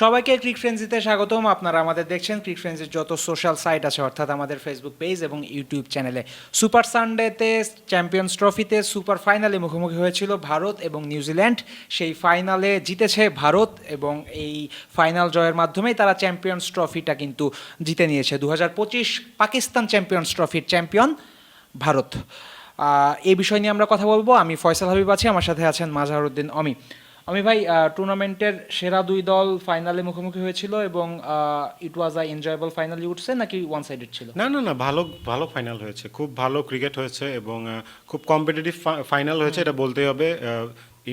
সবাইকে ক্রিক ফ্রেন্সিতে স্বাগতম। আপনারা আমাদের দেখছেন ক্রিক ফ্রেন্সির যত সোশ্যাল সাইট আছে, অর্থাৎ আমাদের ফেসবুক পেজ এবং ইউটিউব চ্যানেলে সুপার সানডেতে চ্যাম্পিয়ন্স ট্রফিতে সুপার ফাইনালে মুখোমুখি হয়েছিল ভারত এবং নিউজিল্যান্ড সেই ফাইনালে জিতেছে ভারত এবং এই ফাইনাল জয়ের মাধ্যমেই তারা চ্যাম্পিয়ন্স ট্রফিটা কিন্তু জিতে নিয়েছে। দু হাজার পঁচিশ পাকিস্তান চ্যাম্পিয়ন্স ট্রফির চ্যাম্পিয়ন ভারত। এই বিষয় নিয়ে আমরা কথা বলব। আমি ফয়সাল হাবিব আছি, আমার সাথে আছেন মাজহারউদ্দিন অমি। অমি ভাই টুর্নামেন্টের সেরা দুই দল ফাইনালে মুখোমুখি হয়েছিল এবং ইট ওয়াজ আ এনজয়েবল ফাইনালি উঠছে নাকি ওয়ান সাইডেড ছিল? না না না ভালো ভালো ফাইনাল হয়েছে। খুব ভালো ক্রিকেট হয়েছে এবং খুব কম্পিটিটিভ ফাইনাল হয়েছে এটা বলতেই হবে।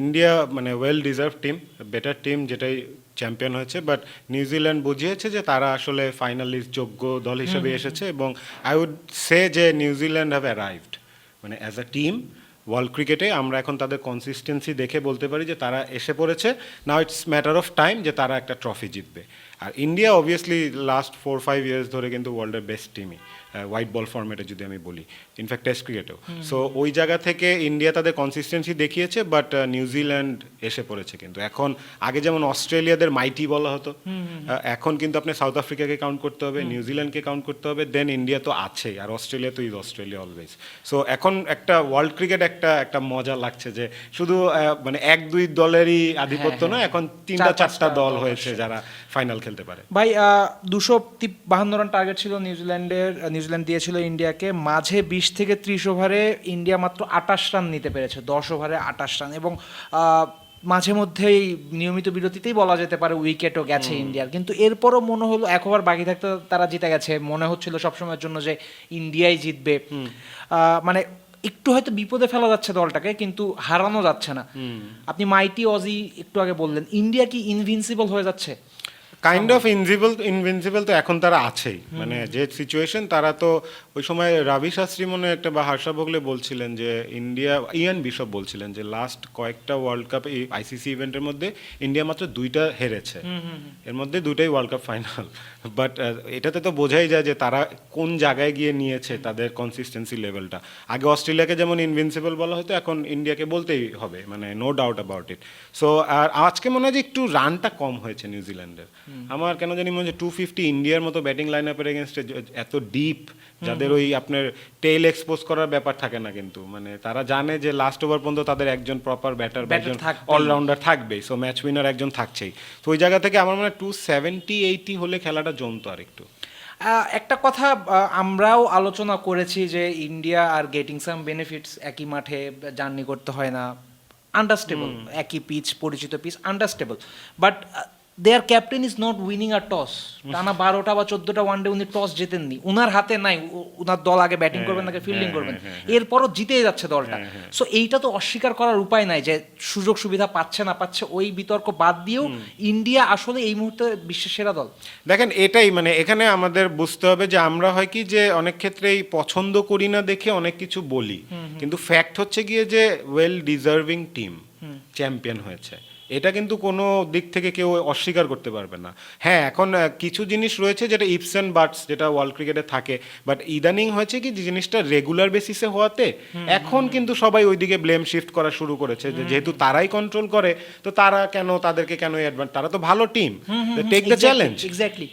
ইন্ডিয়া মানে well deserve team better team যেটাই চ্যাম্পিয়ন হয়েছে বাট নিউজিল্যান্ড বুঝিয়েছে যে তারা আসলে ফাইনালিস্ট যোগ্য দল হিসেবে এসেছে এবং আই উড সে যে নিউজিল্যান্ড হ্যাভ অ্যারাইভড মানে অ্যাজ আ টিম ওয়ার্ল্ড ক্রিকেটে আমরা এখন তাদের কনসিস্টেন্সি দেখে বলতে পারি যে তারা এসে পড়েছে। Now it's matter of time যে তারা একটা ট্রফি জিতবে। আর India obviously last four five years ধরে কিন্তু ওয়ার্ল্ডের বেস্ট টিমই হোয়াইট বল ফর্মেটে যদি আমি বলি ইনফ্যাক্ট টেস্ট ক্রিকেটেও সো ওই জায়গা থেকে ইন্ডিয়া তাদের কনসিস্টেন্সি দেখিয়েছে বাট নিউজিল্যান্ড এসে পড়েছে কিন্তু। এখন আগে যেমন অস্ট্রেলিয়াদের মাইটি বলা হতো এখন কিন্তু আপনি সাউথ আফ্রিকাকে কাউন্ট করতে হবে নিউজিল্যান্ডকে কাউন্ট করতে হবে দেন ইন্ডিয়া তো আছেই আর অস্ট্রেলিয়া তো ইজ অস্ট্রেলিয়া অলওয়েজ সো এখন একটা ওয়ার্ল্ড ক্রিকেট একটা একটা মজা লাগছে যে শুধু মানে এক দুই দলেরই আধিপত্য হ্যাঁ, নয় হ্যাঁ। এখন তিনটা চারটা দল হয়েছে যারা ফাইনাল খেলতে পারে। ভাই দুশো বাহান্ন রান টার্গেট ছিল নিউজিল্যান্ডের নিউজিল্যান্ড দিয়েছিল ইন্ডিয়াকে। মাঝে বিশ থেকে ত্রিশ ওভারে ইন্ডিয়া মাত্র আটাশ রান নিতে পেরেছে দশ ওভারে আটাশ রান এবং মাঝে মধ্যেই নিয়মিত বিরতিতেই বলা যেতে পারে উইকেটও গেছে ইন্ডিয়ার। কিন্তু এরপরও মনে হলো এক ওভার বাকি থাকতে তারা জিতে গেছে। মনে হচ্ছিল সবসময়ের জন্য যে ইন্ডিয়াই জিতবে। মানে একটু হয়তো বিপদে ফেলা যাচ্ছে দলটাকে কিন্তু হারানো যাচ্ছে না। আপনি মাইটি অজি একটু আগে বললেন ইন্ডিয়া কি ইনভিনসিবল হয়ে যাচ্ছে? কাইন্ড অফ ইনভিজিবল ইনভিনসিবল তো এখন তারা আছেই। মানে যে সিচুয়েশন তারা তো ওই সময় রাবি শাস্ত্রী মনে একটা বা হার্ষা ভোগলে বলছিলেন যে ইন্ডিয়া ইয়ান বিশপ বলছিলেন যে লাস্ট কয়েকটা ওয়ার্ল্ড কাপ এই আইসিসি ইভেন্টের মধ্যে ইন্ডিয়া মাত্র দুইটা হেরেছে। এর মধ্যে দুইটাই ওয়ার্ল্ড কাপ ফাইনাল বাট এটাতে তো বোঝাই যায় যে তারা কোন জায়গায় গিয়ে নিয়েছে তাদের কনসিস্টেন্সি লেভেলটা আগে অস্ট্রেলিয়াকে যেমন ইনভিনসিবল বলা হতো এখন ইন্ডিয়াকে বলতেই হবে। মানে no doubt about it so আর আজকে মনে হয় যে একটু রানটা কম হয়েছে নিউজিল্যান্ডের আমার কেন জানি মনে হচ্ছে টু ফিফটি ইন্ডিয়ার মতো ব্যাটিং লাইন আপের এগেনস্টে এত ডিপ যাদের ওই আপনার টেইল এক্সপোজ করার ব্যাপার থাকে না কিন্তু। মানে তারা জানে যে লাস্ট ওভার পর্যন্ত তাদের একজন প্রপার ব্যাটার একজন অলরাউন্ডার থাকবেই। সো ম্যাচ উইনার একজন থাকছেই। তো ওই জায়গা থেকে আমার মনে হয় টু সেভেন্টি এইটি হলে খেলাটা জমতো আর একটু একটা কথা আমরাও আলোচনা করেছি যে India are getting some benefits একই মাঠে জার্নি করতে হয় না। আন্ডারস্টেবল একই পিচ পরিচিত pitch understandable but their captain is not winning R toss টানা বারোটা বা চোদ্দটা ওয়ানডে উনি টস জেতেননি। উনার হাতে নাই উনার দল আগে ব্যাটিং করবেন নাকি ফিল্ডিং করবেন। এরপরও জিতেই যাচ্ছে দলটা। সো এইটা তো অস্বীকার করার উপায় নাই যে সুযোগ সুবিধা পাচ্ছে না পাচ্ছে ওই বিতর্ক বাদ দিয়েও ইন্ডিয়া আসলে এই মুহূর্তে বিশ্বের সেরা দল। দেখেন এটাই মানে এখানে আমাদের বুঝতে হবে যে আমরা হয় কি যে অনেক ক্ষেত্রেই পছন্দ করি না দেখে অনেক কিছু বলি। কিন্তু ফ্যাক্ট হচ্ছে গিয়ে যে ওয়েল ডিজার্ভিং টিম চ্যাম্পিয়ন হয়েছে। এটা কিন্তু কোনো দিক থেকে কেউ অস্বীকার করতে পারবে না। হ্যাঁ এখন কিছু জিনিস রয়েছে যেটা ইপস অ্যান্ড বাটস যেটা ওয়ার্ল্ড ক্রিকেটে থাকে। বাট ইদানিং হয়েছে কি যে জিনিসটা রেগুলার বেসিসে হওয়াতে এখন কিন্তু সবাই ওইদিকে ব্লেম শিফট করা শুরু করেছে। যে যেহেতু তারাই কন্ট্রোল করে তো তারা কেন তাদেরকে কেন অ্যাডভান্স তারা তো ভালো team take the challenge.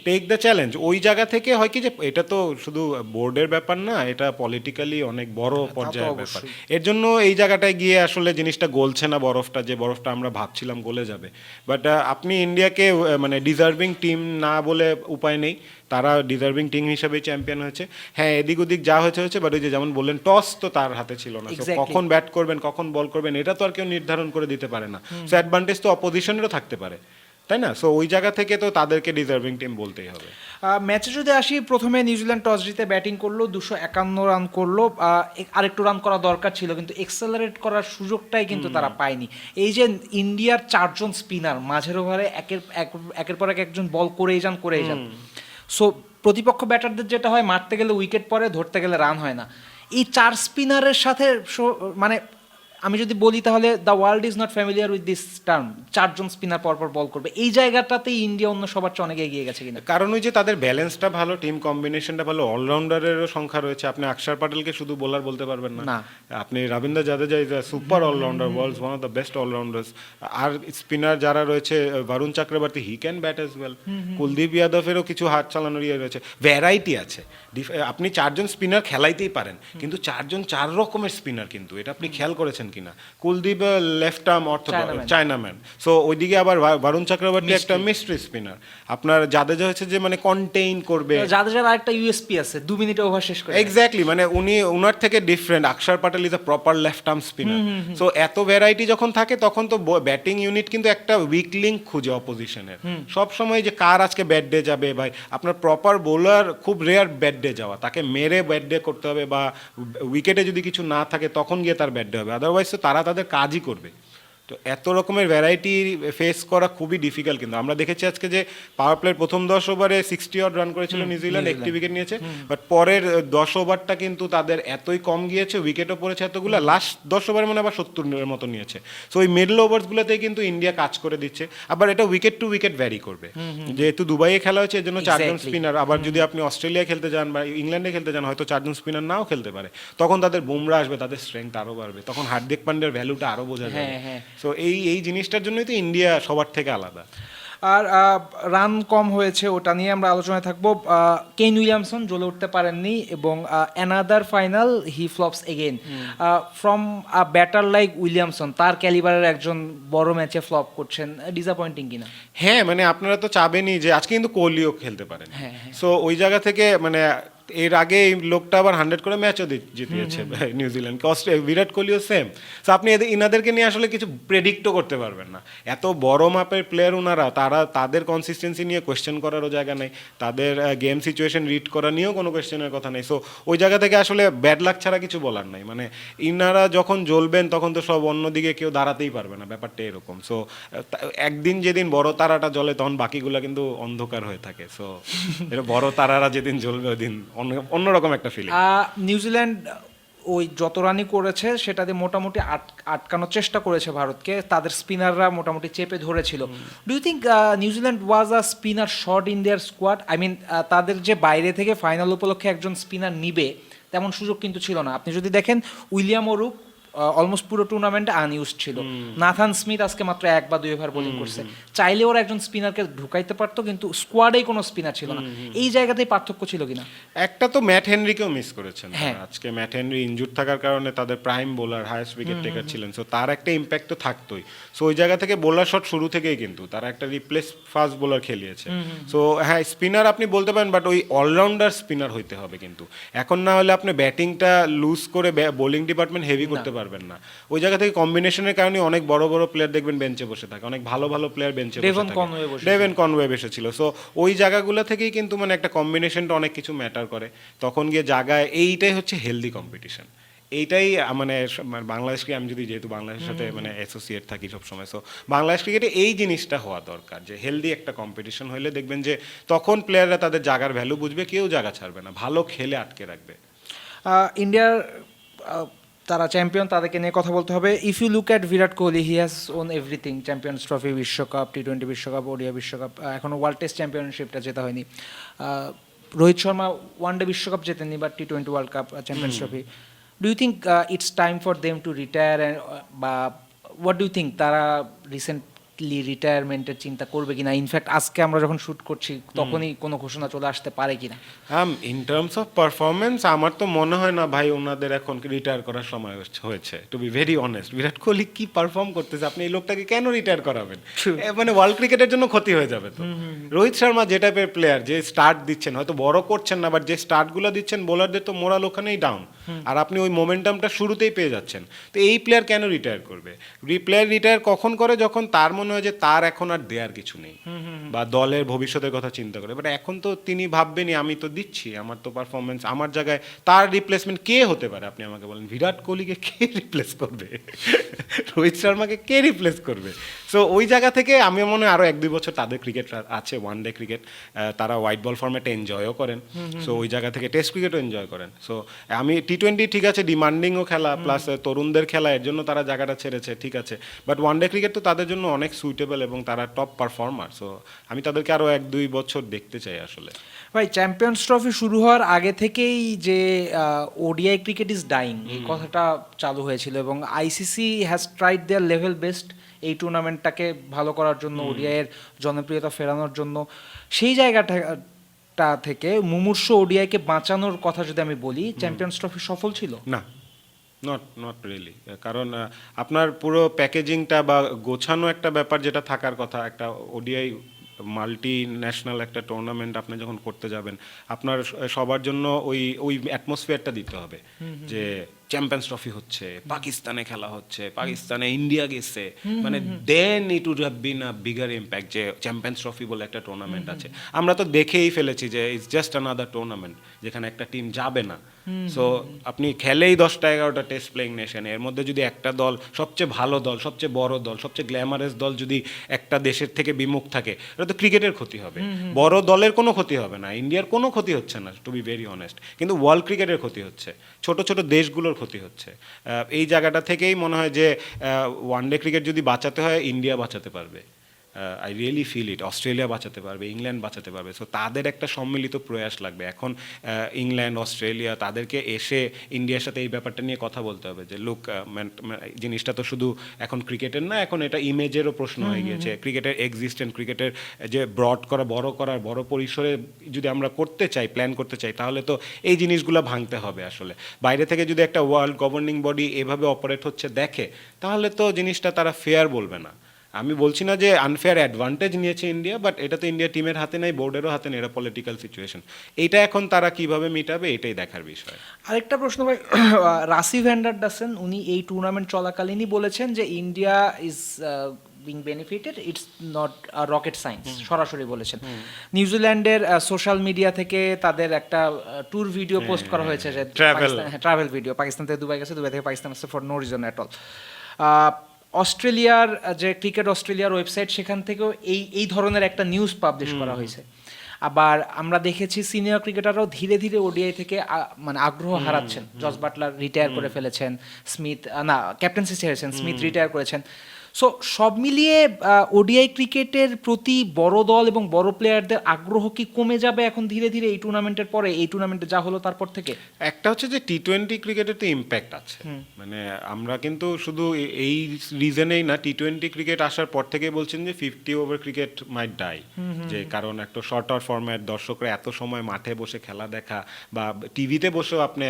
Take the challenge ওই জায়গা থেকে হয় কি যে এটা তো শুধু বোর্ডের ব্যাপার না এটা পলিটিক্যালি অনেক বড় পর্যায়ের ব্যাপার। এর জন্য এই জায়গাটায় গিয়ে আসলে জিনিসটা গলছে না বরফটা যে বরফটা আমরা ভাবছিলাম গলে যাবে। বাট আপনি ইন্ডিয়াকে মানে ডিজার্ভিং টিম না বলে উপায় নেই। তারা ডিজার্ভিং টিম হিসেবে চ্যাম্পিয়ন হয়েছে। হ্যাঁ এদিক ওদিক যা হয়েছে হয়েছে বাট ওই যে যেমন বললেন টস তো তার হাতে ছিল না। কখন ব্যাট করবেন কখন বল করবেন এটা তো আর কেউ নির্ধারণ করে দিতে পারে না। সো অ্যাডভান্টেজ তো অপোজিশনেরও থাকতে পারে। তাই না? সো ওই জায়গা থেকে তো তাদেরকে ডিজার্ভিং টিম বলতেই হবে। ম্যাচে যদি আসি প্রথমে নিউজিল্যান্ড টস জিতে ব্যাটিং করল দুশো একান্ন রান করল। আরেকটু রান করা দরকার ছিল কিন্তু এক্সেলারেট করার সুযোগটাই কিন্তু তারা পায়নি। এই যে ইন্ডিয়ার চারজন স্পিনার মাঝের ওভারে একের এক- একের পর এক একজন বল করেই যান করেই যান। সো প্রতিপক্ষ ব্যাটারদের যেটা হয় মারতে গেলে উইকেট পরে ধরতে গেলে রান হয় না। এই চার স্পিনারের সাথে মানে আমি যদি বলি তাহলে the world is not familiar with this term চারজন স্পিনার পরপর বল করবে। এই জায়গাটাতেই ইন্ডিয়া অন্য সবার চেয়ে অনেক এগিয়ে গেছে কিনা? কারণ ওই যে তাদের ব্যালেন্সটা ভালো টিম কম্বিনেশনটা ভালো অলরাউন্ডারেরও সংখ্যা রয়েছে। আপনি আকসার পাটেলকে শুধু বোলার বলতে পারবেন না। আপনি Ravindra Jadeja is super allrounder world one of the best allrounders R spinner যারা রয়েছে Varun Chakravarthy he can bat as well Kuldeep যাদবেরও কিছু হাত চালানোর ইয়ে রয়েছে। ভ্যারাইটি আছে। আপনি চারজন স্পিনার খেলাইতেই পারেন। কিন্তু চারজন চার রকমের স্পিনার কিন্তু এটা আপনি খেয়াল করেছেন কিনা। কুলদীপ লেফট আর্ম অর্থ. চায়নাম্যান সো ওইদিকে আবার বরুণ চক্রবর্তী একটা মিস্ট্রি স্পিনার আপনার জাদেজা হচ্ছে যে মানে কন্টেইন করবে। যাদের আরেকটা ইউএসপি আছে দু মিনিটে ওভার শেষ করে। এক্স্যাক্টলি মানে উনি ওনার থেকে different Axar Patel is a proper left arm spinner so এত ভ্যারাইটি যখন থাকে তখন তো ব্যাটিং ইউনিট কিন্তু একটা উইক লিঙ্ক খুঁজে অপোজিশনের সব সময় যে কার আজকে ব্যাট ডে যাবে ভাই আপনার প্রপার বোলার খুব রেয়ার ব্যাট ডে যাওয়া। তাকে মেরে ব্যাট ডে করতে হবে বা উইকেটে যদি কিছু না থাকে তখন গিয়ে তার ব্যাট ডে হবে। আদারওয়াইজ তো তারা তাদের কাজই করবে। তো এত রকমের ভ্যারাইটি ফেস করা খুবই ডিফিকাল্ট কিন্তু। আমরা দেখেছি আজকে যে পাওয়ার প্লের প্রথম দশ ওভারে সিক্সটি অড রান করেছিল নিউজিল্যান্ড একটি উইকেট নিয়েছে। বাট পরের দশ ওভারটা কিন্তু তাদের এতই কম গিয়েছে উইকেটও পড়েছে এতগুলো। লাস্ট দশ ওভারে মানে আবার সত্তরের মতো নিয়েছে। সো ওই মিডল ওভারসগুলোতেই কিন্তু ইন্ডিয়া কাজ করে দিচ্ছে। আবার এটা উইকেট টু উইকেট ভ্যারি করবে। যেহেতু দুবাইয়ে খেলা হয়েছে এর জন্য চারজন স্পিনার আবার যদি আপনি অস্ট্রেলিয়া খেলতে যান বা ইংল্যান্ডে খেলতে যান হয়তো চারজন স্পিনার নাও খেলতে পারে। তখন তাদের বুমরা আসবে তাদের স্ট্রেংথ আরও বাড়বে। তখন হার্দিক পান্ডের ভ্যালুটা আরও বোঝা যাবে। হ্যাঁ, হ্যাঁ। সো এই এই জিনিসটার জন্যই তো ইন্ডিয়া সবার থেকে আলাদা। আর রান কম হয়েছে ওটা নিয়ে আমরা আলোচনায় থাকব। কেন উইলিয়ামসন জ্বলে উঠতে পারেননি এবং another final he flops again from a batter like Williamson তার ক্যালিবারের একজন বড় ম্যাচে ফ্লপ করছেন। ডিসঅ্যাপয়েন্টিং কিনা? হ্যাঁ মানে আপনারা তো চাবেনই যে আজকে কিন্তু কোহলিও খেলতে পারেন। হ্যাঁ, হ্যাঁ। সো ওই জায়গা থেকে মানে এর আগে এই লোকটা আবার হান্ড্রেড করে ম্যাচও জিতিয়েছে নিউজিল্যান্ডকে অস্ট্রেলিয়া বিরাট কোহলিও সেম সো আপনি এদের ইনাদেরকে নিয়ে আসলে কিছু প্রেডিক্টও করতে পারবেন না। এত বড় মাপের প্লেয়ার ওনারা তারা তাদের কনসিস্টেন্সি নিয়ে কোয়েশ্চেন করারও জায়গা নেই। তাদের গেম সিচুয়েশন রিড করা নিয়েও কোনো কোয়েশ্চেনের কথা নেই। সো ওই জায়গা থেকে আসলে ব্যাড লাক ছাড়া কিছু বলার নাই। মানে ইনারা যখন জ্বলবেন তখন তো সব অন্যদিকে কেউ দাঁড়াতেই পারবে না। ব্যাপারটা এরকম। সো একদিন যেদিন বড় তারাটা জ্বলে তখন বাকিগুলো কিন্তু অন্ধকার হয়ে থাকে। সো এটা বড় তারারা যেদিন জ্বলবে ওই দিন অন্যরকম একটা ফিলিং নিউজিল্যান্ড ওই যত রানই করেছে সেটা দিয়ে মোটামুটি আট- আটকানোর চেষ্টা করেছে ভারতকে। তাদের স্পিনাররা মোটামুটি চেপে ধরেছিল। Do you think New Zealand was a spinner short in their squad I mean তাদের যে বাইরে থেকে ফাইনাল উপলক্ষে একজন স্পিনার নিবে তেমন সুযোগ কিন্তু ছিল না। আপনি যদি দেখেন উইলিয়াম ওরুপ অলমোস্ট পুরো টুর্নামেন্টে আনইউজ ছিল। নাথান স্মিথ আজকে মাত্র এক বা দুই ওভার বোলিং করছে। চাইলে ওরা একজন স্পিনারকে ঢুকাইতে পারতো কিন্তু স্কোয়াডেই কোনো স্পিনার ছিল না। এই জায়গাতেই পার্থক্য ছিল কিনা? একটা তো ম্যাট হেনরিকেও মিস করেছেন। হ্যাঁ। আজকে ম্যাট হেনরি ইনজুর থাকার কারণে তাদের prime bowler highest wicket taker ছিলেন। সো তার একটা ইম্প্যাক্ট তো থাকতোই। সো ওই জায়গা থেকে বোলার শট শুরু থেকেই কিন্তু তারা একটা রিপ্লেস ফাস্ট বোলার খেলিয়েছে। সো হ্যাঁ স্পিনার আপনি বলতে পারেন বাট ওই অলরাউন্ডার স্পিনার হইতে হবে কিন্তু। এখন না হলে আপনি ব্যাটিংটা লুজ করে বোলিং ডিপার্টমেন্ট হেভি করতে পারবেন। না। ওই জায়গা থেকে কম্বিনেশনের কারণে অনেক বড় বড় প্লেয়ার দেখবেন বেঞ্চে বসে থাকে অনেক ভালো ভালো প্লেয়ার বেঞ্চে বসে ডেভন কনওয়ে বসেছিল। ডেভেন কনওয়ে এসেছিল সো ওই জায়গাগুলো থেকেই কিন্তু মানে একটা কম্বিনেশনটা অনেক কিছু ম্যাটার করে। তখন গিয়ে জায়গায় এইটাই হচ্ছে হেলদি কম্পিটিশন এইটাই মানে মানে বাংলাদেশকে আমি যদি যেহেতু বাংলাদেশের সাথে মানে অ্যাসোসিয়েট থাকি সবসময় সো বাংলাদেশ ক্রিকেটে এই জিনিসটা হওয়া দরকার যে হেলদি একটা কম্পিটিশন হলে দেখবেন যে তখন প্লেয়াররা তাদের জায়গার ভ্যালু বুঝবে কেউ জায়গা ছাড়বে না। ভালো খেলে আটকে রাখবে। ইন্ডিয়ার তারা চ্যাম্পিয়ন তাদেরকে নিয়ে কথা বলতে হবে। If you look at Virat Kohli he has won everything champions trophy বিশ্বকাপ টি টোয়েন্টি বিশ্বকাপ ওডিয়া বিশ্বকাপ এখনও ওয়ার্ল্ড টেস্ট চ্যাম্পিয়নশিপটা জেতা হয়নি। রোহিত শর্মা ওয়ান ডে বিশ্বকাপ জেতেননি বা T twenty world cup champions trophy do you think it's time for them to retire বা হোয়াট ডু থিঙ্ক তারা রিসেন্টলি রিটায়ারমেন্টের চিন্তা করবে কিনা? ইনফ্যাক্ট আজকে আমরা যখন শুট করছি তখনই কোনো ঘোষণা চলে আসতে পারে কিনা? হ্যাঁ ইন টার্মস অফ পারফরমেন্স আমার তো মনে হয় না ভাই ওনাদের এখন রিটায়ার করার সময় হয়েছে। To be very honest Virat Kohli কি পারফর্ম করতেছে? আপনি এই লোকটাকে কেন রিটায়ার করাবেন? এ মানে ওয়ার্ল্ড ক্রিকেটের জন্য ক্ষতি হয়ে যাবে তো। রোহিত শর্মা যে টাইপের প্লেয়ার যে স্টার্ট দিচ্ছেন হয়তো বড় করছেন না বাট যে স্টার্টগুলো দিচ্ছেন বোলারদের তো মোরাল ওখানেই ডাউন আর আপনি ওই মোমেন্টামটা শুরুতেই পেয়ে যাচ্ছেন। তো এই প্লেয়ার কেন রিটায়ার করবে? প্লেয়ার রিটায়ার কখন করে? যখন তার মনে মনে হয় যে তার এখন আর দেয়ার কিছু নেই। বা দলের ভবিষ্যতের কথা চিন্তা করে। বাট এখন তো তিনি ভাববেনই আমি তো দিচ্ছি আমার তো পারফরমেন্স আমার জায়গায় তার রিপ্লেসমেন্ট কে হতে পারে? আপনি আমাকে বলেন বিরাট কোহলিকে কে রিপ্লেস করবে? রোহিত শর্মাকে কে রিপ্লেস করবে? সো ওই জায়গা থেকে আমি মনে হয় আরও এক দুই বছর তাদের ক্রিকেট আছে ওয়ান ডে ক্রিকেট তারা হোয়াইট বল ফর্মেটে এনজয়ও করেন। সো ওই জায়গা থেকে টেস্ট ক্রিকেটও এনজয় করেন। সো আমি টি টোয়েন্টি ঠিক আছে ডিমান্ডিংও খেলা প্লাস তরুণদের খেলা এর জন্য তারা জায়গাটা ছেড়েছে ঠিক আছে। বাট ওয়ান ডে ক্রিকেট তো তাদের জন্য অনেক সুইটেবল এবং তারা টপ পারফর্মার সো আমি তাদেরকে আরও এক দুই বছর দেখতে চাই আসলে। ভাই চ্যাম্পিয়ন্স ট্রফি শুরু হওয়ার আগে থেকেই যে ওডিআই ক্রিকেট ইজ ডাইং এই কথাটা চালু হয়েছিল এবং ICC has tried their level best এই টুর্নামেন্টটাকে ভালো করার জন্য ওডিআই এর জনপ্রিয়তা ফেরানোর জন্য। সেই জায়গাটা টা থেকে মুমূর্ষ ওডিআইকে বাঁচানোর কথা যদি আমি বলি চ্যাম্পিয়ন্স ট্রফি সফল ছিল? না। নট নট রিয়েলি কারণ আপনার পুরো প্যাকেজিংটা বা গোছানো একটা ব্যাপার যেটা থাকার কথা একটা ওডিআই মাল্টি ন্যাশনাল একটা টুর্নামেন্ট আপনি যখন করতে যাবেন আপনার সবার জন্য ওই ওই অ্যাটমসফিয়ারটা দিতে হবে। যে চ্যাম্পিয়ন্স ট্রফি হচ্ছে পাকিস্তানে খেলা হচ্ছে পাকিস্তানে ইন্ডিয়া গেছে। মানে then it would have been a bigger impact যে চ্যাম্পিয়ন্স ট্রফি বলে একটা টুর্নামেন্ট আছে। আমরা তো দেখেই ফেলেছি যে ইটস জাস্ট আনাদার টুর্নামেন্ট যেখানে একটা টিম যাবে না। সো আপনি খেলেই দশটা এগারোটা টেস্ট প্লেইং নেশন এর মধ্যে যদি একটা দল সবচেয়ে ভালো দল সবচেয়ে বড় দল সবচেয়ে গ্ল্যামারাস দল যদি একটা দেশের থেকে বিমুখ থাকে এটা তো ক্রিকেটের ক্ষতি হবে। বড় দলের কোনো ক্ষতি হবে না ইন্ডিয়ার কোনো ক্ষতি হচ্ছে না টু বি ভেরি অনেস্ট কিন্তু ওয়ার্ল্ড ক্রিকেটের ক্ষতি হচ্ছে। ছোট ছোট দেশগুলোর ক্ষতি হচ্ছে। এই জায়গাটা থেকেই মনে হয় যে ওয়ানডে ক্রিকেট যদি বাঁচাতে হয় ইন্ডিয়া বাঁচাতে পারবে। I really feel it Australia বাঁচাতে পারবে ইংল্যান্ড বাঁচাতে পারবে। সো তাদের একটা সম্মিলিত প্রয়াস লাগবে। এখন ইংল্যান্ড অস্ট্রেলিয়া তাদেরকে এসে ইন্ডিয়ার সাথে এই ব্যাপারটা নিয়ে কথা বলতে হবে যে লুক জিনিসটা তো শুধু এখন ক্রিকেটের না এখন এটা ইমেজেরও প্রশ্ন হয়ে গিয়েছে। ক্রিকেটের এক্সিস্টেন্ট ক্রিকেটের যে ব্রড করা বড় করার বড় পরিসরে যদি আমরা করতে চাই প্ল্যান করতে চাই তাহলে তো এই জিনিসগুলো ভাঙতে হবে আসলে। বাইরে থেকে যদি একটা ওয়ার্ল্ড গভর্নিং বডি এভাবে অপারেট হচ্ছে দেখে তাহলে তো জিনিসটা তারা ফেয়ার বলবে না। আমি বলছি না যে আনফেয়ার অ্যাডভান্টেজ নিয়েছে ইন্ডিয়া বাট এটা তো ইন্ডিয়া টিমের হাতে নাই বোর্ডেরও হাতে নেই এটা পলিটিক্যাল সিচুয়েশন এইটা এখন তারা কীভাবে মিটাবে এটাই দেখার বিষয়। আরেকটা প্রশ্ন ভাই রাসি ভ্যান্ডার ডাসেন উনি এই টুর্নামেন্ট চলাকালীনই বলেছেন যে India is being benefited it's not rocket science সরাসরি বলেছেন। নিউজিল্যান্ডের সোশ্যাল মিডিয়া থেকে তাদের একটা ট্যুর ভিডিও পোস্ট করা হয়েছে যে ট্রাভেল ভিডিও পাকিস্তান থেকে দুবাই গেছে দুবাই থেকে পাকিস্তান আসছে for no reason at all অস্ট্রেলিয়ার যে ক্রিকেট অস্ট্রেলিয়ার ওয়েবসাইট সেখান থেকেও এই এই ধরনের একটা নিউজ পাবলিশ করা হয়েছে। আবার আমরা দেখেছি সিনিয়র ক্রিকেটাররাও ধীরে ধীরে ওডিআই থেকে মানে আগ্রহ হারাচ্ছেন। জস বাটলার রিটায়ার করে ফেলেছেন স্মিথ না ক্যাপ্টেন্সি ছেড়েছেন স্মিথ রিটায়ার করেছেন। সো সব মিলিয়ে ওডিআই ক্রিকেটের প্রতি বড় দল এবং বড় প্লেয়ারদের আগ্রহ কি কমে যাবে এখন ধীরে ধীরে এই টুর্নামেন্টের পরে এই টুর্নামেন্টে যা হলো তারপর থেকে? একটা হচ্ছে যে টি টোয়েন্টি ক্রিকেটের তো ইম্প্যাক্ট আছে। মানে আমরা কিন্তু শুধু এই রিজনেই না টি টোয়েন্টি ক্রিকেট আসার পর থেকে বলছেন যে fifty over cricket might die যে কারণ একটা শর্টার ফরম্যাট দর্শকরা এত সময় মাঠে বসে খেলা দেখা বা টিভিতে বসেও আপনি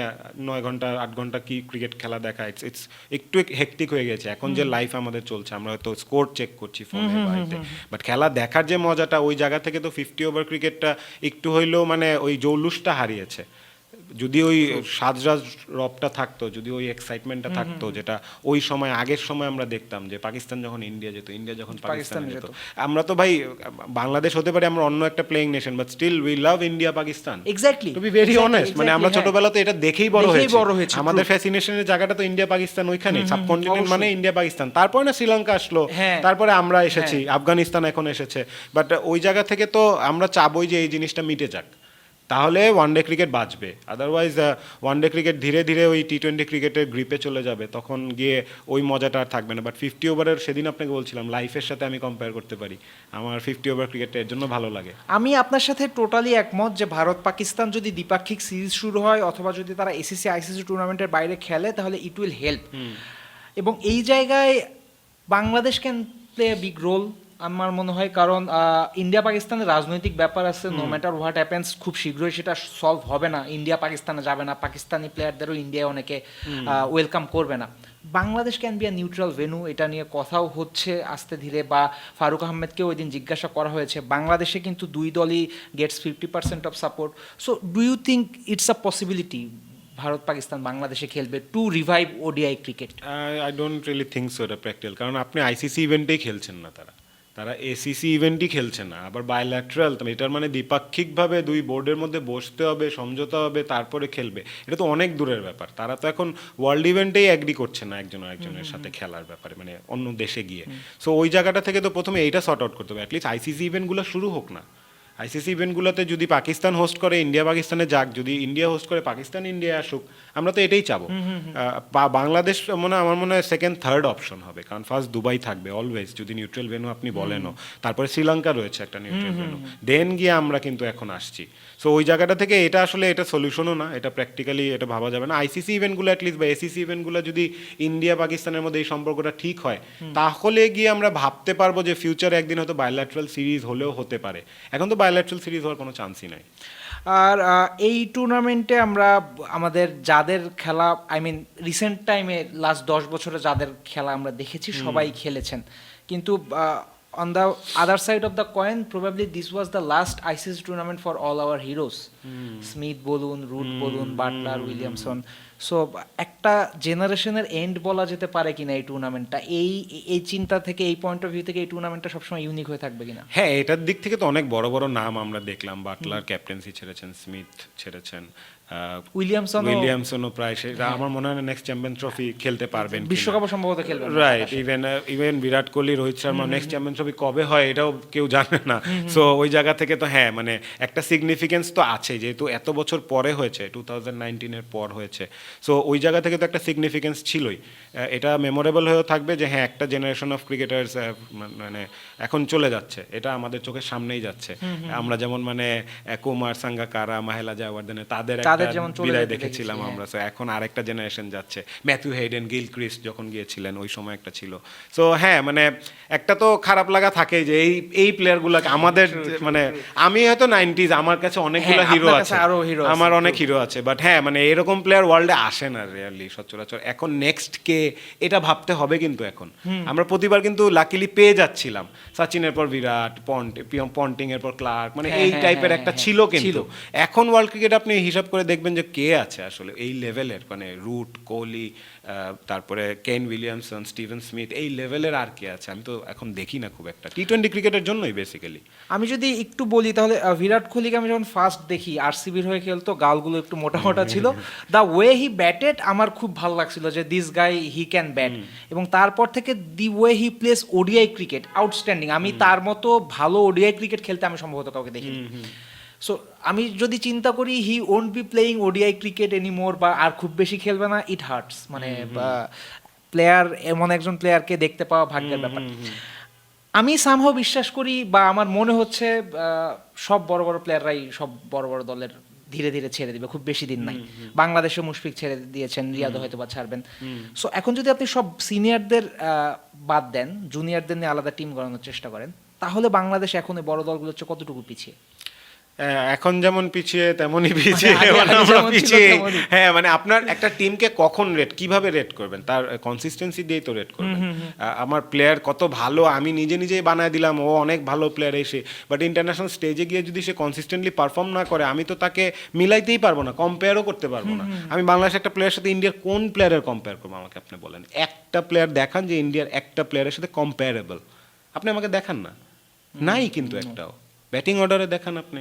নয় ঘণ্টা আট ঘণ্টা কি ক্রিকেট খেলা দেখা ইটস ইটস একটু হেকটিক হয়ে গেছে। এখন যে লাইফ আমাদের চলছে আমরা হয়তো স্কোর চেক করছি ফোনে বাড়িতে। বাট খেলা দেখার যে মজাটা ওই জায়গা থেকে তো ফিফটি ওভার ক্রিকেটটা একটু হইলেও মানে ওই জৌলুসটা হারিয়েছে। যদি ওই সাজরাজ রবটা থাকতো যদি ওই এক্সাইটমেন্টটা থাকতো যেটা ওই সময় আগের সময় আমরা দেখতাম যে পাকিস্তান যখন ইন্ডিয়া যেত ইন্ডিয়া যখন পাকিস্তানে যেত। আমরা তো ভাই বাংলাদেশ হতে পারে আমরা অন্য একটা playing nation but still we love India Pakistan exactly to be very honest মানে আমরা ছোটবেলাতে এটা দেখেই বড় হয়েছি। বড় হয়েছি, আমাদের. ফ্যাসিনেশনের জায়গাটা তো ইন্ডিয়া পাকিস্তান ওইখানে সাবকন্টিনেন্ট মানে ইন্ডিয়া পাকিস্তান তারপরে না শ্রীলঙ্কা আসলো হ্যাঁ। তারপরে আমরা এসেছি আফগানিস্তান এখন এসেছে। বাট ওই জায়গা থেকে তো আমরা চাবই যে এই জিনিসটা মিটে যাক। তাহলে ওয়ান ডে ক্রিকেট বাঁচবে। আদারওয়াইজ ওয়ান ডে ক্রিকেট ধীরে ধীরে ওই টি টোয়েন্টি ক্রিকেটের গ্রিপে চলে যাবে তখন গিয়ে ওই মজাটা আর থাকবে না। বাট ফিফটি ওভারের সেদিন আপনাকে বলছিলাম লাইফের সাথে আমি কম্পেয়ার করতে পারি। আমার ফিফটি ওভার ক্রিকেটটা এর জন্য ভালো লাগে। আমি আপনার সাথে টোটালি একমত যে ভারত পাকিস্তান যদি দ্বিপাক্ষিক সিরিজ শুরু হয় অথবা যদি তারা এসিসি আইসিসি টুর্নামেন্টের বাইরে খেলে তাহলে ইট উইল হেল্প এবং এই জায়গায় Bangladesh can play a big role আমার মনে হয় কারণ ইন্ডিয়া পাকিস্তানের রাজনৈতিক ব্যাপার আছে নো ম্যাটার হোয়াট অ্যাপেন্স খুব শীঘ্রই সেটা সলভ হবে না। ইন্ডিয়া পাকিস্তানে যাবে না। পাকিস্তানি প্লেয়ারদেরও ইন্ডিয়া অনেকে ওয়েলকাম করবে না। Bangladesh can be a neutral venue এটা নিয়ে কথাও হচ্ছে আস্তে ধীরে বা ফারুক আহমেদকে ওই দিন জিজ্ঞাসা করা হয়েছে। বাংলাদেশে কিন্তু দুই দলই gets fifty percent of support so do you think it's a possibility Bharat Pakistan বাংলাদেশে খেলবে to revive ODI cricket I don't really think so এটা প্র্যাকটিক্যাল কারণ আপনি আইসিসি ইভেন্টেই খেলছেন না তারা। তারা এসিসি ইভেন্টই খেলছে না আবার বায়োল্যাট্রাল এটার মানে দ্বিপাক্ষিকভাবে দুই বোর্ডের মধ্যে বসতে হবে সমঝোতা হবে তারপরে খেলবে। এটা তো অনেক দূরের ব্যাপার। তারা তো এখন ওয়ার্ল্ড ইভেন্টেই অ্যাগ্রি করছে না একজন আরেকজনের সাথে খেলার ব্যাপারে মানে অন্য দেশে গিয়ে। সো ওই জায়গাটা থেকে তো প্রথমে এইটা সর্ট আউট করতে হবে। অ্যাটলিস্ট আইসিসি ইভেন্টগুলো শুরু হোক না। আইসিসি ইভেন্টগুলোতে যদি পাকিস্তান হোস্ট করে ইন্ডিয়া পাকিস্তানে যাক যদি ইন্ডিয়া হোস্ট করে পাকিস্তান ইন্ডিয়া আসুক আমরা তো এটাই চাবো। বা- বাংলাদেশ মনে আমার মনে হয় সেকেন্ড থার্ড অপশন হবে। কারণ ফার্স্ট দুবাই থাকবে অলওয়েজ যদি নিউট্রাল ভেনু আপনি বলেনও। তারপরে শ্রীলঙ্কা রয়েছে একটা নিউট্রাল ভেনু দেন গিয়ে আমরা কিন্তু এখন আসছি। সো ওই জায়গাটা থেকে এটা আসলে এটা সলিউশনও না এটা প্র্যাকটিক্যালি এটা ভাবা যাবে না। আইসিসি ইভেন্টগুলো অ্যাটলিস্ট বা এসিসি ইভেন্টগুলো যদি ইন্ডিয়া পাকিস্তানের মধ্যে এই সম্পর্কটা ঠিক হয় তাহলে গিয়ে আমরা ভাবতে পারব যে ফিউচারে একদিন হয়তো বায়োল্যাট্রাল সিরিজ হলেও হতে পারে। এখন তো বায়োল্যাট্রাল সিরিজ হওয়ার কোনো চান্সই নাই। আর এই টুর্নামেন্টে আমরা আমাদের যাদের খেলা আই মিন রিসেন্ট টাইমে লাস্ট দশ বছরে যাদের খেলা আমরা দেখেছি সবাই খেলেছেন। কিন্তু on the other side of the coin probably this was the last ICC tournament for all our heroes Smith বলুন রুট বলুন বাটলার উইলিয়ামসন সো একটা জেনারেশনের এন্ড বলা যেতে পারে কিনা এই টুর্নামেন্টটা এই এই চিন্তা থেকে এই পয়েন্ট অফ ভিউ থেকে এই টুর্নামেন্টটা সবসময় ইউনিক হয়ে থাকবে কিনা? হ্যাঁ এটার দিক থেকে তো অনেক বড় বড় নাম আমরা দেখলাম। বাটলার ক্যাপ্টেন্সি ছেড়েছেন স্মিথ ছেড়েছেন। উইলিয়ামসন উইলিয়ামসনও প্রায় সেটা আমার মনে হয় নেক্সট চ্যাম্পিয়ন ট্রফি খেলতে পারবেন বিশ্বকাপও সম্ভবত খেলবেন। Right even even Virat Kohli Rohit Sharma next champion trophy কবে হয় এটাও কেউ জানে না। সো ওই জায়গা থেকে তো হ্যাঁ মানে একটা সিগনিফিকেন্স তো আছে যেহেতু এত বছর পরে হয়েছে টু থাউজেন্ড নাইনটিনের পর হয়েছে। সো ওই জায়গা থেকে তো একটা সিগনিফিকেন্স ছিলই। এটা মেমোরেবল হয়েও থাকবে যে হ্যাঁ একটা জেনারেশন অফ ক্রিকেটার্স মানে এখন চলে যাচ্ছে। এটা আমাদের চোখের সামনেই যাচ্ছে। আমরা যেমন মানে কুমার সাঙ্গাকারা মাহেলা জাওয়ার্দনে তাদের তাদের যেমন চলে দেখেছিলাম আমরা। সো এখন আরেকটা জেনারেশন যাচ্ছে। ম্যাথিউ হেডেন গিল ক্রিস যখন গিয়েছিলেন ওই সময় একটা ছিল। সো হ্যাঁ মানে একটা তো খারাপ লাগা থাকে যে এই এই প্লেয়ারগুলোকে আমাদের মানে আমি হয়তো নাইনটিজ আমার কাছে অনেকগুলো হ্যাঁ, হিরো আছে। আরও আছে, আমার অনেক হিরো আছে। বাট হ্যাঁ মানে এরকম প্লেয়ার ওয়ার্ল্ডে আসে না রিয়ালি সচরাচর। এখন নেক্সট কে এটা ভাবতে হবে কিন্তু এখন। আমরা প্রতিবার কিন্তু লাকিলি পেয়ে যাচ্ছিলাম। সচিনের পর বিরাট পন্ট পন্টিং এর পর ক্লার্ক মানে হ্যাঁ, এই হ্যাঁ, টাইপের হ্যাঁ, একটা হ্যাঁ, ছিল কিন্তু। এখন ওয়ার্ল্ড ক্রিকেট আপনি হিসাব করে দেখবেন যে কে আছে আসলে এই লেভেলের মানে রুট কোহলি তারপরে কেন উইলিয়ামসন স্টিভেন স্মিথ এই লেভেলের আর কে আছে? আমি তো এখন দেখি না খুব একটা। টি টোয়েন্টি ক্রিকেটের জন্যই বেসিক্যালি আমি যদি একটু বলি তাহলে বিরাট কোহলিকে আমি যখন ফার্স্ট দেখি আরসিবির হয়ে খেলতো গালগুলো একটু মোটা মোটা ছিল। দ্য ওয়ে হি ব্যাটেড আমার খুব ভালো লাগছিল যে this guy he can bat এবং তারপর থেকে the way he plays ODI cricket outstanding আমি তার মতো ভালো ওডিআই ক্রিকেট খেলতে আমি সম্ভবত কাউকে দেখিনি। সো আমি যদি চিন্তা করি he won't be playing ODI cricket anymore বা আর খুব বেশি খেলবে না ইট হার্টস মানে প্লেয়ার এমন একজন প্লেয়ারকে দেখতে পাওয়া ভাগ্যের ব্যাপার। আমি সামহ বিশ্বাস করি বা আমার মনে হচ্ছে সব বড় বড় প্লেয়াররাই সব বড় বড় দলের ধীরে ধীরে ছেড়ে দিবে খুব বেশি দিন নাই। বাংলাদেশে মুশফিক ছেড়ে দিয়েছেন রিয়াদ হয়তো বা ছাড়বেন। সো এখন যদি আপনি সব সিনিয়রদের বাদ দেন জুনিয়রদের নিয়ে আলাদা টিম গড়ানোর চেষ্টা করেন তাহলে বাংলাদেশ এখন বড় দলগুলো হচ্ছে কতটুকু পিছিয়ে? এখন যেমন পিছিয়ে তেমনই পিছিয়ে মানে আমরা পিছিয়ে হ্যাঁ মানে আপনার একটা টিমকে কখন রেট কীভাবে রেট করবেন? তার কনসিস্টেন্সি দিয়েই তো রেট করবেন। আমার প্লেয়ার কত ভালো আমি নিজে নিজেই বানায় দিলাম ও অনেক ভালো প্লেয়ার এসে বাট ইন্টারন্যাশনাল স্টেজে গিয়ে যদি সে কনসিস্টেন্টলি পারফর্ম না করে আমি তো তাকে মিলাইতেই পারব না কম্পেয়ারও করতে পারব না। আমি বাংলাদেশ একটা প্লেয়ারের সাথে ইন্ডিয়ার কোন প্লেয়ারের কম্পেয়ার করব আমাকে আপনি বলেন? একটা প্লেয়ার দেখান যে ইন্ডিয়ার একটা প্লেয়ারের সাথে কম্পেয়ারেবল আপনি আমাকে দেখান না? নাই কিন্তু একটাও। ব্যাটিং অর্ডারে দেখান আপনি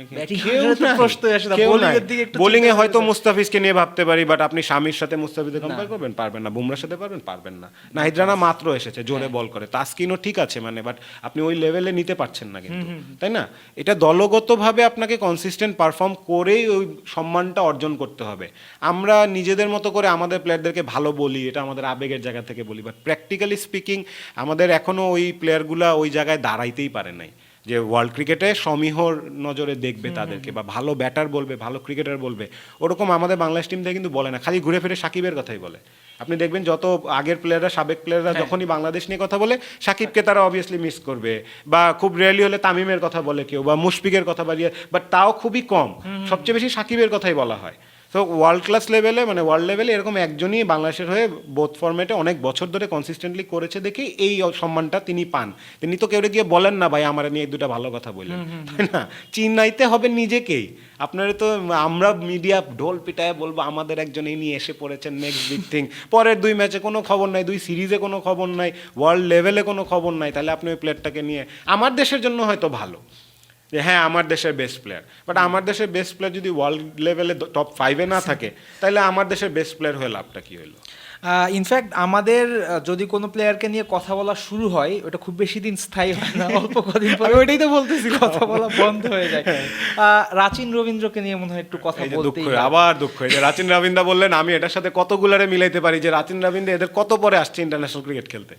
বোলিং এ হয়তো মুস্তাফিজকে নিয়ে ভাবতে পারি বাট আপনি স্বামীর সাথে মুস্তাফিজে কম্পেয়ার করবেন পারবেন না। বুমরার সাথে পারবেন? পারবেন না। নাহিদ রানা মাত্র এসেছে জোরে হ্যাঁ। বল করে। তাস্কিনও ঠিক আছে মানে বাট আপনি ওই লেভেলে নিতে পারছেন না কিন্তু। তাই না? এটা দলগতভাবে আপনাকে কনসিস্টেন্ট পারফর্ম করেই ওই সম্মানটা অর্জন করতে হবে। আমরা নিজেদের মতো করে আমাদের প্লেয়ারদেরকে ভালো বলি এটা আমাদের আবেগের জায়গা থেকে বলি বাট প্র্যাকটিক্যালি স্পিকিং আমাদের এখনও ওই প্লেয়ারগুলা ওই জায়গায় দাঁড়াইতেই পারে নাই। যে ওয়ার্ল্ড ক্রিকেটে সমীহর নজরে দেখবে তাদেরকে বা ভালো ব্যাটার বলবে ভালো ক্রিকেটার বলবে। ওরকম আমাদের বাংলাদেশ টিম থেকে কিন্তু বলে না খালি ঘুরে ফিরে সাকিবের কথাই বলে। আপনি দেখবেন যত আগের প্লেয়াররা সাবেক প্লেয়াররা যখনই বাংলাদেশ নিয়ে কথা বলে সাকিবকে তারা অবভিয়াসলি মিস করবে। বা খুব রেয়ারলি হলে তামিমের কথা বলে কেউ বা মুশফিকের কথা বাড়িয়ে বাট তাও খুবই কম। সবচেয়ে বেশি সাকিবের কথাই বলা হয়। তো ওয়ার্ল্ড ক্লাস লেভেলে মানে ওয়ার্ল্ড লেভেলে এরকম একজনই বাংলাদেশের হয়ে বোথ ফরম্যাটে অনেক বছর ধরে কনসিস্টেন্টলি করেছে দেখেই এই সম্মানটা তিনি পান। তিনি তো কেউ গিয়ে বলেন না ভাই আমার নিয়ে দুটা ভালো কথা বললেন। তাই না? চিনাইতে হবে নিজেকেই। আপনারা তো আমরা মিডিয়া ঢোল পিটায় বলব আমাদের একজন এই নিয়ে এসে পড়েছেন নেক্সট বিগ থিং পরের দুই ম্যাচে কোনো খবর নাই দুই সিরিজে কোনো খবর নাই ওয়ার্ল্ড লেভেলে কোনো খবর নাই। তাহলে আপনি ওই প্লেয়ারটাকে নিয়ে আমার দেশের জন্য হয়তো ভালো। যে হ্যাঁ আমার দেশের বেস্ট প্লেয়ার বাট আমার দেশের বেস্ট প্লেয়ার যদি ওয়ার্ল্ড লেভেলে টপ ফাইভে না থাকে তাহলে আমার দেশের বেস্ট প্লেয়ার হয়ে লাভটা কি হলো ইনফ্যাক্ট আমাদের যদি কোনো প্লেয়ারকে নিয়ে কথা বলা শুরু হয় ওটা খুব বেশি দিন স্থায়ী হয় না অল্প কদিন পরে। ওইটাই তো বলতেছি কথা বলা বন্ধ হয়ে যায়। আহ, রাচিন রবীন্দ্রকে নিয়ে মনে হয় একটু কথা দুঃখ আবার দুঃখ। এই যে রাচিন রাবিন্দা বললেন আমি এটার সাথে কতগুলারে মিলাইতে পারি যে রাচিন রাবিন্দা এদের কত পরে আসছে ইন্টারন্যাশনাল ক্রিকেট খেলতে?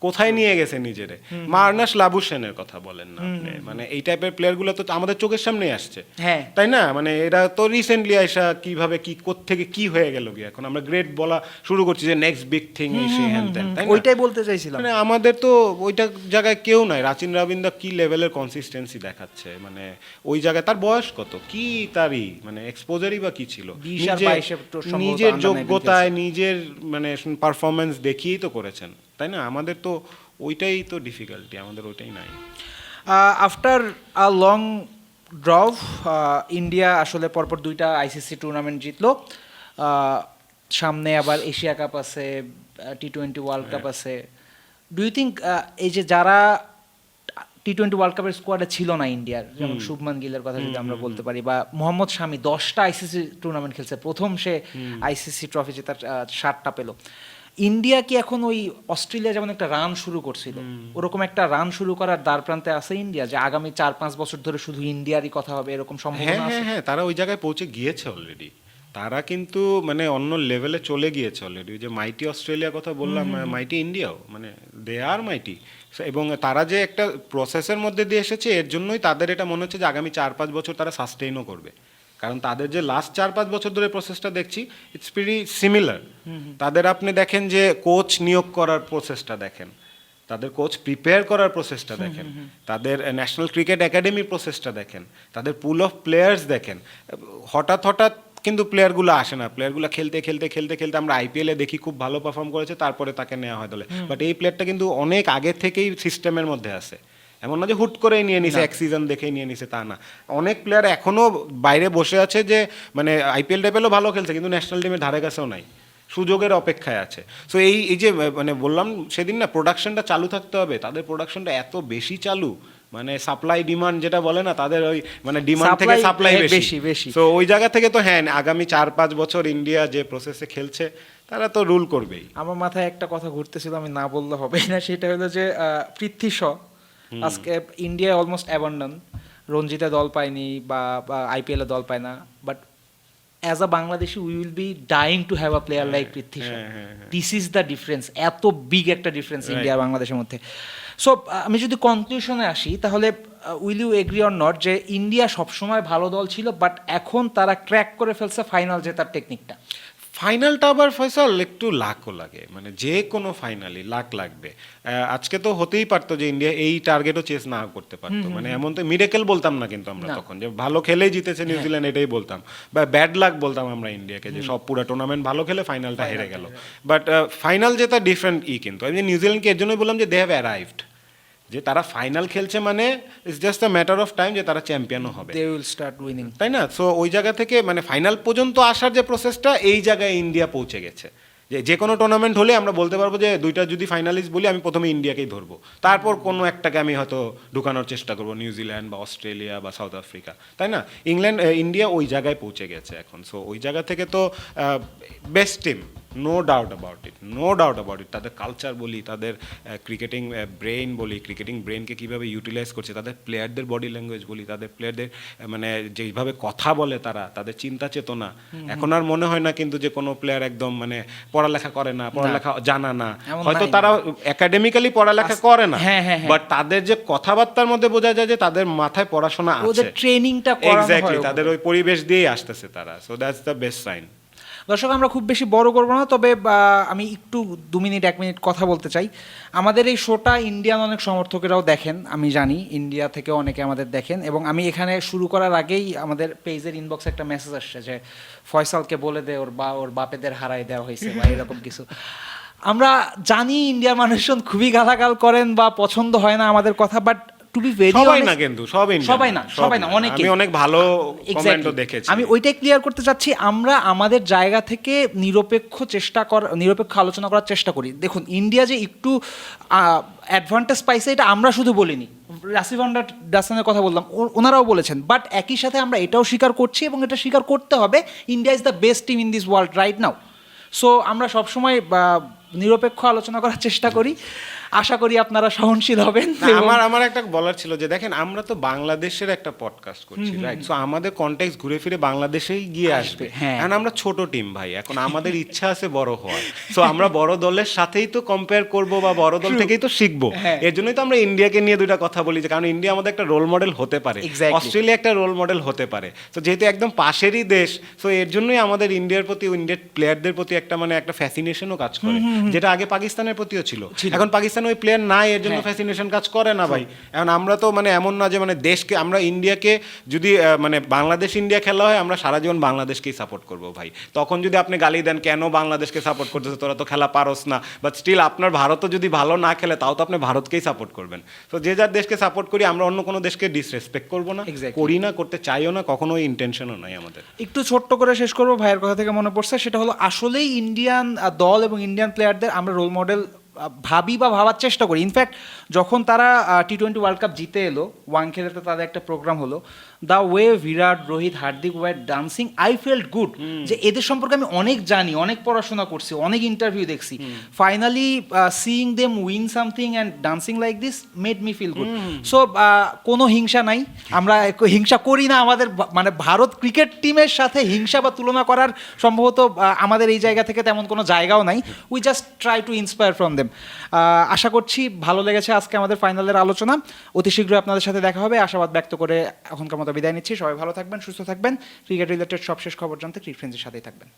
কোথায় নিয়ে গেছে নিজেরে? মার্নাস লাবুসেনের কথা বলেন না আপনি। মানে এই টাইপের প্লেয়ারগুলো তো আমাদের চোখের সামনেই আসছে। হ্যাঁ। তাই না? মানে এরা তো রিসেন্টলি আইসা কীভাবে কি থেকে কি হয়ে গেল কি এখন আমরা গ্রেট বলা শুরু করছি যে নেক্সট বিগ থিং এই সেই হ্যান ত্যান, তাই ওইটাই বলতে চাইছিলাম। মানে আমাদের তো ওইটা জায়গায় কেউ নাই। রাচিন রাবিন্দা কি লেভেলের কনসিস্টেন্সি দেখাচ্ছে? মানে ওই জায়গায় তার বয়স কত? কি তারই? মানে এক্সপোজারই বা কি ছিল? 20 আর নিজে- 22 এ তো সম্ভবত নিজের যোগ্যতায় নিজের মানে পারফরমেন্স দেখিয়েই তো করেছেন। তাই না? আমাদের তো ওইটাই তো ডিফিকাল্টি আমাদের ওইটাই নাই। After a long drought India আসলে পরপর দুইটা আইসিসি টুর্নামেন্ট জিতলো। সামনে আবার এশিয়া কাপ আছে টি টোয়েন্টি ওয়ার্ল্ড কাপ আছে। ডু ইউ থিঙ্ক এই যে যারা টি টোয়েন্টি ওয়ার্ল্ড কাপের স্কোয়াডে ছিল না ইন্ডিয়ার যেমন শুভমান গিলের কথা যদি আমরা বলতে পারি বা মোহাম্মদ শামি দশটা আইসিসি টুর্নামেন্ট খেলছে প্রথম সে আইসিসি ট্রফি জেতার সাতটা পেল। ইন্ডিয়া কি এখন ওই অস্ট্রেলিয়া যেমন একটা রান শুরু করছিল ওরকম একটা রান শুরু করার দ্বার প্রান্তে আছে ইন্ডিয়া? যে আগামী চার পাঁচ বছর ধরে শুধু ইন্ডিয়ারই কথা হবে এরকম হ্যাঁ সম্ভাবনা আছে? হ্যাঁ হ্যাঁ তারা ওই জায়গায় পৌঁছে গিয়েছে অলরেডি তারা কিন্তু মানে অন্য লেভেলে চলে গিয়েছে অলরেডি যে মাইটি অস্ট্রেলিয়া কথা বললাম মাইটি ইন্ডিয়াও মানে দে আর মাইটি এবং তারা যে একটা প্রসেসের মধ্যে দিয়ে এসেছে এর জন্যই তাদের এটা মনে হচ্ছে যে আগামী চার পাঁচ বছর তারা সাস্টেইনও করবে। কারণ তাদের যে লাস্ট চার পাঁচ বছর ধরে প্রসেসটা দেখছি ইটস ভেরি সিমিলার তাদের আপনি দেখেন যে কোচ নিয়োগ করার প্রসেসটা দেখেন। তাদের কোচ প্রিপেয়ার করার প্রসেসটা দেখেন। তাদের ন্যাশনাল ক্রিকেট একাডেমির প্রসেসটা দেখেন। তাদের পুল অফ প্লেয়ার্স দেখেন। হঠাৎ হঠাৎ কিন্তু প্লেয়ারগুলো আসে না। প্লেয়ারগুলো খেলতে খেলতে খেলতে খেলতে আমরা আইপিএলে দেখি খুব ভালো পারফর্ম করেছে তারপরে তাকে নেওয়া হয় দলে। বাট এই প্লেয়ারটা কিন্তু অনেক আগে থেকেই সিস্টেমের মধ্যে আছে। এমন না যে হুট করেই নিয়ে নিছে এক সিজন দেখেই নিয়ে নিছে তা না। অনেক প্লেয়ার এখনও বাইরে বসে আছে যে মানে আইপিএল লেভেলও ভালো খেলছে কিন্তু ন্যাশনাল টিমের ধারে কাছেও নাই। সুযোগের অপেক্ষায় আছে। সো এই এই যে মানে বললাম সেদিন না প্রোডাকশনটা চালু থাকতে হবে। তাদের প্রোডাকশনটা এত বেশি চালু মানে সাপ্লাই ডিমান্ড যেটা বলে না তাদের ওই মানে ডিমান্ড থেকে সাপ্লাই হ্যাঁ, বেশি। বেশি। তো ওই জায়গা থেকে তো হ্যাঁ আগামী চার পাঁচ বছর ইন্ডিয়া যে প্রসেসে খেলছে তারা তো রুল করবেই। আমার মাথায় একটা কথা ঘুরতেছিল আমি না বললে হবে না সেটা হলো যে পৃথ্বী শ আজকে ইন্ডিয়া অলমোস্ট অ্যাবান্ডন রঞ্জিতে দল পায়নি বা আইপিএলে দল পায় না। But as a Bangladeshi we will be dying to have a player like Prithvi Shaw. This is the difference এত বিগ একটা ডিফারেন্স ইন্ডিয়া বাংলাদেশের মধ্যে। সো আমি যদি কনক্লুশনে আসি তাহলে will you agree or not যে ইন্ডিয়া সবসময় ভালো দল ছিল বাট এখন তারা ক্র্যাক করে ফেলছে ফাইনাল জেতার টেকনিকটা ফাইনালটা আবার ফয়সাল একটু লাখও লাগে। মানে যে কোনো ফাইনালি লাখ লাগবে। আজকে তো হতেই পারতো যে ইন্ডিয়া এই টার্গেটও চেস না করতে পারতো। মানে এমন তো মিরেকেল বলতাম না কিন্তু আমরা তখন। যে ভালো খেলেই জিতেছে নিউজিল্যান্ড এটাই বলতাম। বা ব্যাড লাক বলতাম আমরা ইন্ডিয়াকে যে সব পুরো টুর্নামেন্ট ভালো খেলে ফাইনালটা হেরে গেল। বাট ফাইনাল যেটা ডিফারেন্ট ই কিন্তু। আমি নিউজিল্যান্ডকে এর জন্যই বললাম যে দে হ্যাভ অ্যারাইভড যে তারা ফাইনাল খেলছে মানে it's just a matter of time যে তারা চ্যাম্পিয়নও হবে। দে উইল স্টার্ট উইনিং তাই না? সো ওই জায়গা থেকে মানে ফাইনাল পর্যন্ত আসার যে প্রসেসটা এই জায়গায় ইন্ডিয়া পৌঁছে গেছে। যে যে কোনো টুর্নামেন্ট হলে আমরা বলতে পারব যে দুইটা যদি ফাইনালিস্ট বলি আমি প্রথমে ইন্ডিয়াকেই ধরবো। তারপর কোনো একটাকে আমি হয়তো ঢুকানোর চেষ্টা করব নিউজিল্যান্ড বা অস্ট্রেলিয়া বা সাউথ আফ্রিকা তাই না? ইংল্যান্ড ইন্ডিয়া ওই জায়গায় পৌঁছে গেছে এখন। সো ওই জায়গা থেকে তো best team no doubt about it no doubt about it তাদের কালচার বলি তাদের ক্রিকেটিং ব্রেইন বলি ক্রিকেটিং ব্রেইনকে কীভাবে ইউটিলাইজ করছে তাদের প্লেয়ারদের বডি ল্যাঙ্গুয়েজ বলি তাদের প্লেয়ারদের মানে যেইভাবে কথা বলে তারা তাদের চিন্তা চেতনা। এখন আর মনে হয় না কিন্তু যে কোনো প্লেয়ার একদম মানে পড়ালেখা করে না পড়ালেখা জানা না। হয়তো তারা একাডেমিক্যালি পড়ালেখা করে না। হ্যাঁ, হ্যাঁ, হ্যাঁ। বাট তাদের যে কথাবার্তার মধ্যে বোঝা যায় যে তাদের মাথায় পড়াশোনা আছে। ট্রেনিংটা এক্স্যাক্টলি তাদের ওই পরিবেশ দিয়েই আসতেছে তারা। So that's the best sign দর্শক, আমরা খুব বেশি বড় করব না, তবে আমি একটু দু মিনিট, এক মিনিট কথা বলতে চাই। আমাদের এই শোটা ইন্ডিয়ান অনেক সমর্থকেরাও দেখেন, আমি জানি, ইন্ডিয়া থেকে অনেকে আমাদের দেখেন, এবং আমি এখানে শুরু করার আগেই আমাদের পেজের ইনবক্সে একটা মেসেজ আসছে যে, ফয়সালকে বলে দে, ওর বা, ওর বাপেদের হারাই দেওয়া হয়েছে বা এরকম কিছু। আমরা জানি ইন্ডিয়ার মানুষজন খুবই গালাগাল করেন বা পছন্দ হয় না আমাদের কথা বাট টু বি ভেরি সবাই না কিন্তু সব সবাই না সবাই না অনেকে। আমি অনেক ভালো কমেন্টও দেখেছি। আমি ওইটাই ক্লিয়ার করতে চাচ্ছি আমরা আমাদের জায়গা থেকে নিরপেক্ষ চেষ্টা কর নিরপেক্ষ আলোচনা করার চেষ্টা করি। দেখুন ইন্ডিয়া যে একটু অ্যাডভান্টেজ পাইছে এটা আমরা শুধু বলিনি। রাসিফ আন্ডার ডাসানের কথা বললাম ওনারাও বলেছেন। বাট একই সাথে আমরা এটাও স্বীকার করছি এবং এটা স্বীকার করতে হবে India is the best team in this world right now so আমরা সবসময় নিরপেক্ষ আলোচনা করার চেষ্টা করি। আশা করি আপনারা সহনশীল হবেন আমার আমার একটা বলার ছিল যে দেখেন আমরা তো বাংলাদেশের একটা পডকাস্ট করছি রাইট সো আমাদের কন্টেক্স ঘুরে ফিরে বাংলাদেশেই গিয়ে আসবে হ্যাঁ। এখন আমরা ছোট টিম ভাই। এখন আমাদের ইচ্ছা আছে বড় হওয়ার। সো আমরা বড় দলের সাথেই তো কম্পেয়ার করব বা বড় দল থেকেই তো শিখব। হ্যাঁ। এর জন্যই তো আমরা ইন্ডিয়াকে নিয়ে দুইটা কথা বলি যে কারণ ইন্ডিয়া আমাদের একটা রোল মডেল হতে পারে। অস্ট্রেলিয়া একটা রোল মডেল হতে পারে। তো যেহেতু একদম পাশেরই দেশ সো এর জন্যই আমাদের ইন্ডিয়ার প্রতি ইন্ডিয়ার প্লেয়ারদের প্রতি একটা মানে একটা ফ্যাসিনেশনও কাজ করে। যেটা আগে পাকিস্তানের প্রতিও ছিল। এখন পাকিস্তানে ওই প্লেয়ার নাই এর জন্য হ্যাঁ। ফ্যাসিনেশন কাজ করে না ভাই। এখন আমরা তো মানে এমন না যে মানে দেশকে আমরা ইন্ডিয়াকে যদি মানে বাংলাদেশ ইন্ডিয়া খেলা হয় আমরা সারা জীবন বাংলাদেশকেই সাপোর্ট করব ভাই। তখন যদি আপনি গালি দেন কেন বাংলাদেশকে সাপোর্ট করতেছে? তোরা তো খেলা পারস না। বাট স্টিল আপনার ভারতও যদি ভালো না খেলে তাও তো আপনি ভারতকেই সাপোর্ট করবেন। তো যে যার দেশকে সাপোর্ট করি আমরা অন্য কোনো দেশকে ডিসরেসপেক্ট করব না। করি না করতে চাইও না কখনো ইন্টেনশনও নাই আমাদের। একটু ছোট্ট করে শেষ করব ভাইয়ের কথা থেকে মনে পড়ছে সেটা হলো আসলেই ইন্ডিয়ান দল এবং ইন্ডিয়ান প্লেয়ারদের আমরা রোল মডেল ভাবি বা ভাবার চেষ্টা করি। ইনফ্যাক্ট যখন তারা টি টোয়েন্টি ওয়ার্ল্ড কাপ জিতে এলো ওয়াংখেড়েতে তাদের একটা প্রোগ্রাম হলো the way Virat Rohit Hardik were dancing I felt good যে এদের সম্পর্কে আমি অনেক জানি অনেক পড়াশোনা করছি অনেক ইন্টারভিউ দেখছি। Finally seeing them win something and dancing like this made me feel good so কোনো হিংসা নাই। আমরা হিংসা করি না আমাদের মানে ভারত ক্রিকেট টিমের সাথে হিংসা বা তুলনা করার সম্ভবত আমাদের এই জায়গা থেকে তেমন কোনো জায়গাও নাই। We just try to inspire from them আশা করছি ভালো লেগেছে আজকে আমাদের ফাইনালের আলোচনা। অতি শীঘ্রই আপনাদের সাথে দেখা হবে। আশাবাদ ব্যক্ত করে এখনকার মতো বিদায় নিচ্ছি। সবাই ভালো থাকবেন, সুস্থ থাকবেন। ক্রিকেট রিলেটেড সব শেষ খবর জানতে ক্রিক সাথেই থাকবেন।